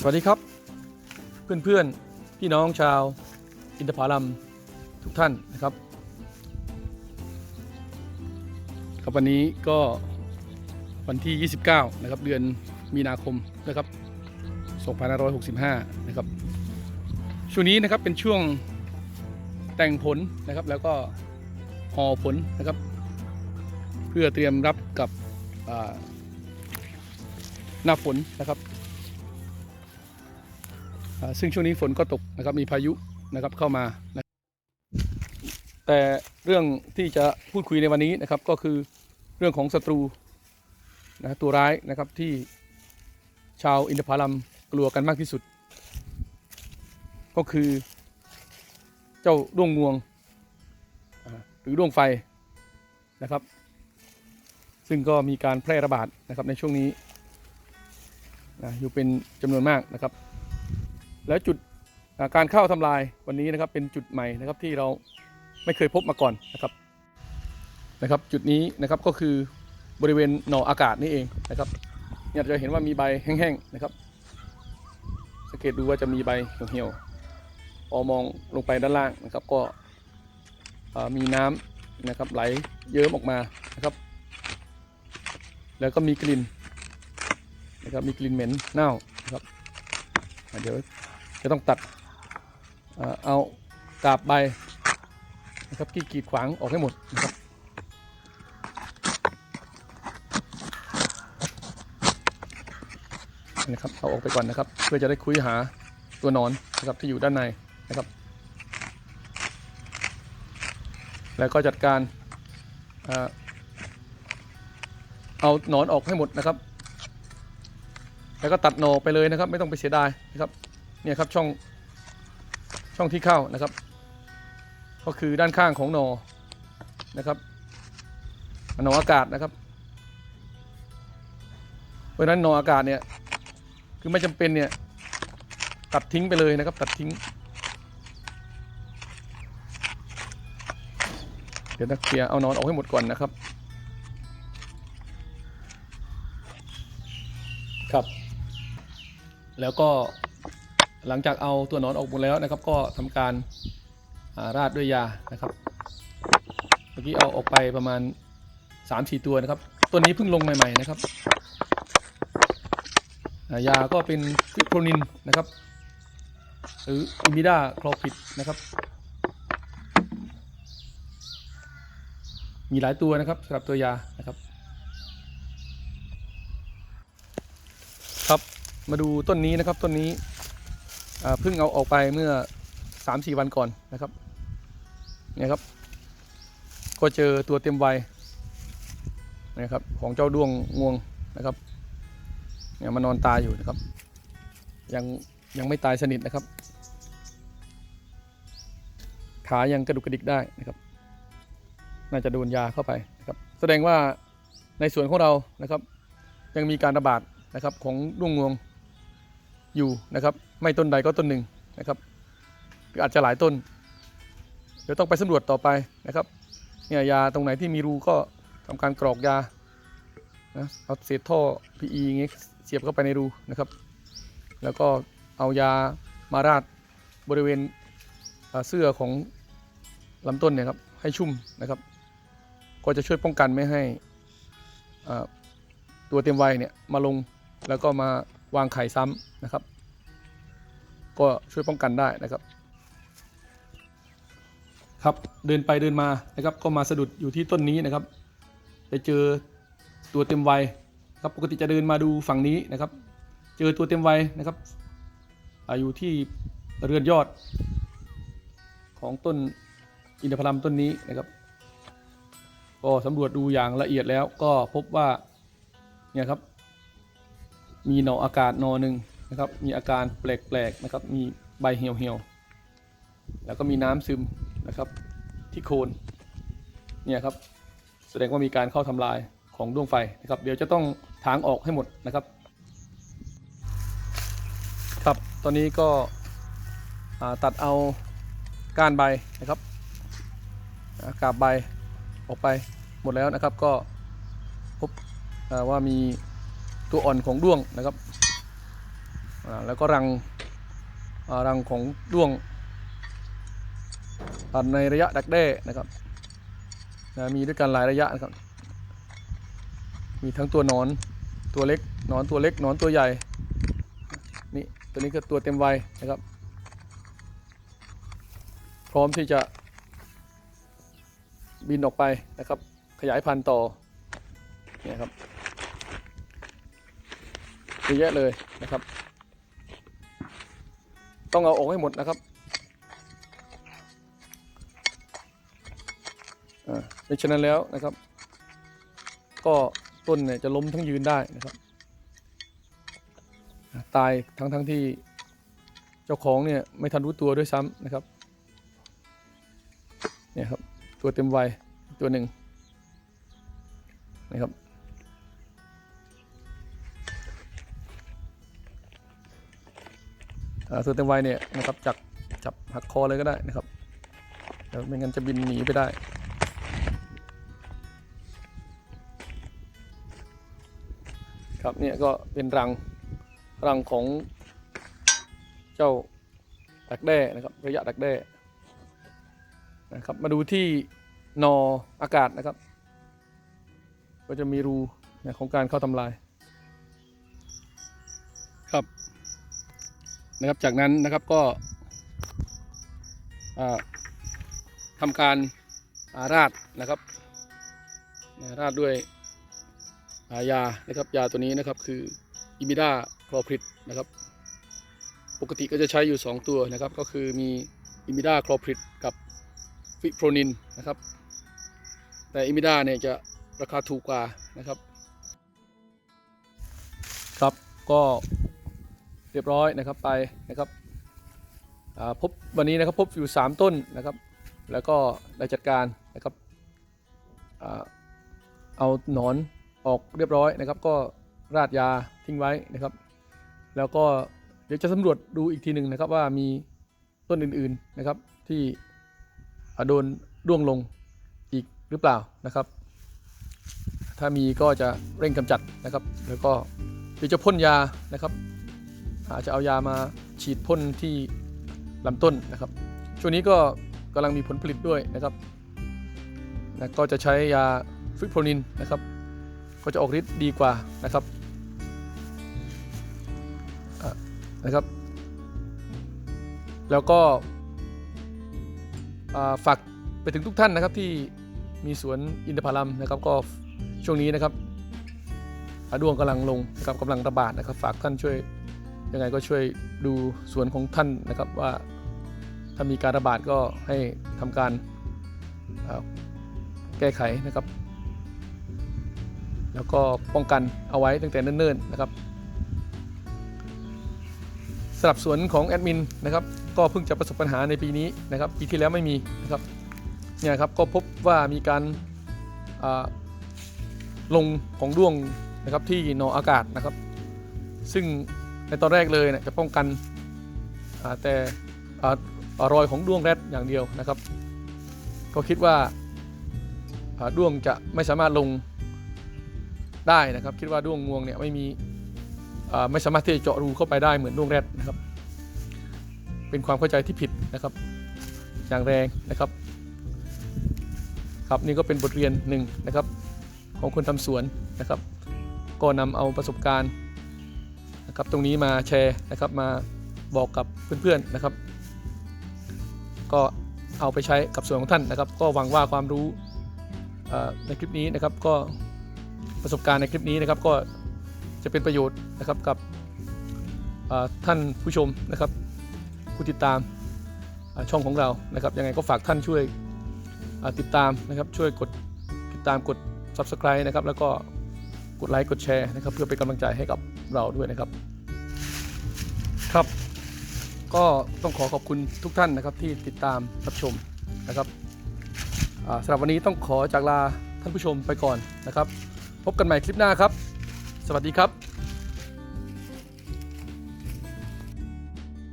สวัสดีครับ เพื่อนๆ พี่น้องชาวอินทผลัมทุกท่านนะครับ ครับวันนี้ก็วันที่ 29 นะครับ เดือนมีนาคมนะครับ2565 นะครับ ช่วงนี้นะครับเป็นช่วงแต่งผลนะครับ แล้วก็ห่อผลนะครับ เพื่อเตรียมรับกับหน้าฝนนะครับ ซึ่งช่วงนี้ฝนก็ตกนะครับมีพายุนะครับเข้ามา แต่เรื่องที่จะพูดคุยในวันนี้นะครับก็คือเรื่องของศัตรูนะตัวร้ายนะครับที่ชาวอินทผลัมกลัวกันมากที่สุด ก็คือเจ้าด้วงงวงหรือด้วงไฟนะครับ ซึ่งก็มีการแพร่ระบาดนะครับในช่วงนี้นะอยู่เป็นจำนวนมากนะครับ แล้วจุดการเข้าทำลายวันนี้นะครับเป็นจุดใหม่นะครับที่เราไม่เคยพบมาก่อนนะครับนะครับ จุดนี้นะครับก็คือบริเวณหน่ออากาศนี่เองนะครับเนี่ยจะเห็นว่ามีใบแห้งๆนะครับ สังเกตดูว่าจะมีใบเหี่ยวๆพอมองลงไปด้านล่างนะครับ ก็มีน้ำนะครับไหลเยิ้มออกมานะครับ แล้วก็มีกลิ่นนะครับมีกลิ่นเหม็นเน่านะครับเดี๋ยว จะต้องตัดเอากาบใบนะครับที่กีดขวางออกให้หมดนะครับนะครับเอาออกไปก่อนนะครับ เพื่อจะได้คุยหาตัวนอนนะครับที่อยู่ด้านในนะครับ แล้วก็จัดการเอ่อเอาหนอนออกให้หมดนะครับ แล้วก็ตัดหนอไปเลยนะครับ ไม่ต้องไปเสียดายนะครับ เนี่ยครับช่องช่องที่เข้านะครับ ก็คือด้านข้างของนอนะครับหนออากาศนะครับ เพราะฉะนั้นนออากาศเนี่ยคือไม่จำเป็นเนี่ยตัดทิ้งไปเลยนะครับ ตัดทิ้ง เดี๋ยวนะเคลียร์เอานอนออกให้หมดก่อนนะครับ ครับ แล้วก็ หลังจากเอาตัวนอนออกหมดแล้วนะครับ ก็ทำการาราดด้วยยานะครับ เมื่อกี้เอาออกไปประมาณ3-4ตัวนะครับตัวนี้เพิ่งลงใหม่ๆนะครับายาก็เป็นฟิโปรนินนะครับ หรืออิมิดาคลอปิดนะครับ มีหลายตัวนะครับสำหรับตัวยานะครับ ครับมาดูต้นนี้นะครับต้นนี้ เพิ่งเอาออกไปเมื่อ3-4วันก่อนนะครับเนี่ยครับ ก็เจอตัวเต็มวัยนะครับของเจ้าด้วงงวงนะครับเนี่ยมานอนตายอยู่นะครับ ยังยังไม่ตายสนิทนะครับ ขายังกระดุกกระดิกได้นะครับ น่าจะโดนยาเข้าไปนะครับ แสดงว่าในสวนของเรานะครับ ยังมีการระบาดนะครับของด้วงงวง อยู่นะครับ ไม่ต้นใดก็ต้นหนึ่งนะครับหรืออาจจะหลายต้น เดี๋ยวต้องไปสำรวจต่อไปนะครับเนี่ยยาตรงไหนที่มีรูก็ทำการกรอกยานะเอาเศษท่อ PE อย่างงี้เสียบเข้าไปในรูนะครับ แล้วก็เอายามาราดบริเวณเสื้อของลำต้นเนี่ยครับให้ชุ่มนะครับ ก็จะช่วยป้องกันไม่ให้ตัวเต็มวัยเนี่ยมาลงแล้วก็มา วางไข่ซ้ำนะครับ ก็ช่วยป้องกันได้นะครับ ครับเดินไปเดินมานะครับ ก็มาสะดุดอยู่ที่ต้นนี้นะครับ ไปเจอตัวเต็มวัยครับปกติจะเดินมาดูฝั่งนี้นะครับ เจอตัวเต็มวัยนะครับอยู่ที่เรือนยอด ของต้นอินทผลัมต้นนี้นะครับ ก็สำรวจดูอย่างละเอียดแล้วก็พบว่าเนี่ยครับ มีหนออากาศหนอหนึ่งนะครับ มีอาการแปลกๆนะครับ มีใบเหี่ยวๆ แล้วก็มีน้ำซึมนะครับที่โคนเนี่ยครับ แสดงว่ามีการเข้าทำลายของดวงไฟนะครับ เดี๋ยวจะต้องถางออกให้หมดนะครับ ครับ ตอนนี้ก็ตัดเอาก้านใบนะครับอ่ากาบใบออกไปหมดแล้วนะครับ ก็พบว่ามี ตัวอ่อนของด้วงนะครับแล้วก็รังรังของด้วงอ่าในระยะดักแด้นะครับมีด้วยกันหลายระยะนะครับ มีทั้งตัวนอนตัวเล็กนอนตัวเล็กนอนตัวใหญ่นี่ตัวนี้ก็ตัวเต็มวัยนะครับ พร้อมที่จะบินออกไปนะครับ ขยายพันธุ์ต่อเนี่ยครับ เยอะแยะเลยนะครับ ต้องเอาออกให้หมดนะครับอ่าไม่ฉะนั้นแล้วนะครับ ก็ต้นเนี่ยจะล้มทั้งยืนได้นะครับ ตายทั้งทั้งที่เจ้าของเนี่ยไม่ทันรู้ตัวด้วยซ้ำนะครับเนี่ยครับตัวเต็มวัยตัวหนึ่งนะครับ อ่าตัวเต็มวัยเนี่ยนะครับจับจับหักคอเลยก็ได้นะครับเดี๋ยวไม่งั้นจะบินหนีไปได้ครับเนี่ยก็เป็นรังรังของเจ้าดักแด้นะครับระยะดักแด้นะครับมาดูที่นออากาศนะครับ ก็จะมีรูนะของการเข้าทำลาย นะครับ จากนั้นนะครับก็อ่าทำการาราดนะครับราดด้วยายานะครับยาตัวนี้นะครับคืออิมิดาคลอพริดนะครับ ปกติก็จะใช้อยู่ 2 ตัวนะครับ ก็คือมีอิมิดาคลอพริดกับฟิโปรนินนะครับ แต่อิมิดาเนี่ยจะราคาถูกกว่านะครับ ครับก็ เรียบร้อยนะครับไปนะครับพบวันนี้นะครับพบอยู่ 3 ต้นนะครับ แล้วก็ได้จัดการนะครับเอาหนอนออกเรียบร้อยนะครับ ก็ราดยาทิ้งไว้นะครับ แล้วก็เดี๋ยวจะสำรวจดูอีกทีหนึ่งนะครับว่ามีต้นอื่นๆนะครับที่โดนร่วงลงอีกหรือเปล่านะครับ ถ้ามีก็จะเร่งกำจัดนะครับ แล้วก็เดี๋ยวจะพ่นยานะครับ อาจจะเอายามาฉีดพ่นที่ลำต้นนะครับ ช่วงนี้ก็กำลังมีผลผลิตด้วยนะครับนะก็จะใช้ยาฟิโปรนินนะครับ ก็จะออกฤทธิ์ดีกว่านะครับนะครับ แล้วก็ฝากไปถึงทุกท่านนะครับที่มีสวนอินทผลัมนะครับก็ช่วงนี้นะครับอาดวงกำลังลงนะครับกำลังระบาดนะครับ ฝากท่านช่วย ยังไงก็ช่วยดูสวนของท่านนะครับว่าถ้ามีการระบาดก็ให้ทำการาแก้ไขนะครับ แล้วก็ป้องกันเอาไว้ตั้งแต่เนิ่นๆนะครับสำหรับสวนของแอดมินนะครับก็เพิ่งจะประสบปัญหาในปีนี้นะครับปีที่แล้วไม่มีนะครับเนี่ยครับก็พบว่ามีการาลงของด้วงนะครับที่นออากาศนะครับ ซึ่ง ในตอนแรกเลยเนี่ยจะป้องกันแต่รอยของด้วงแรดอย่างเดียวนะครับ ก็คิดว่าด้วงจะไม่สามารถลงได้นะครับ คิดว่าด้วงงวงเนี่ยไม่มีไม่สามารถที่จะเจาะรูเข้าไปได้เหมือนด้วงแรดนะครับ เป็นความเข้าใจที่ผิดนะครับ อย่างแรงนะครับครับนี่ก็เป็นบทเรียนหนึ่งนะครับ ของคนทำสวนนะครับ ก็นำเอาประสบการณ์ ครับตรงนี้มาแชร์นะครับมาบอกกับเพื่อนๆนะครับ ก็เอาไปใช้กับส่วนของท่านนะครับ ก็หวังว่าความรู้ในคลิปนี้นะครับก็ประสบการณ์ในคลิปนี้นะครับก็จะเป็นประโยชน์นะครับกับท่านผู้ชมนะครับ ผู้ติดตามช่องของเรานะครับยังไงก็ฝากท่านช่วยติดตามนะครับช่วยกดติดตามกด subscribe นะครับแล้วก็กดไลค์กดแชร์นะครับเพื่อเป็นกำลังใจให้กับ เราด้วยนะครับ ครับ ก็ต้องขอขอบคุณทุกท่านนะครับที่ติดตามรับชมนะครับสำหรับวันนี้ต้องขอจากลาท่านผู้ชมไปก่อนนะครับ พบกันใหม่คลิปหน้าครับ สวัสดีครับ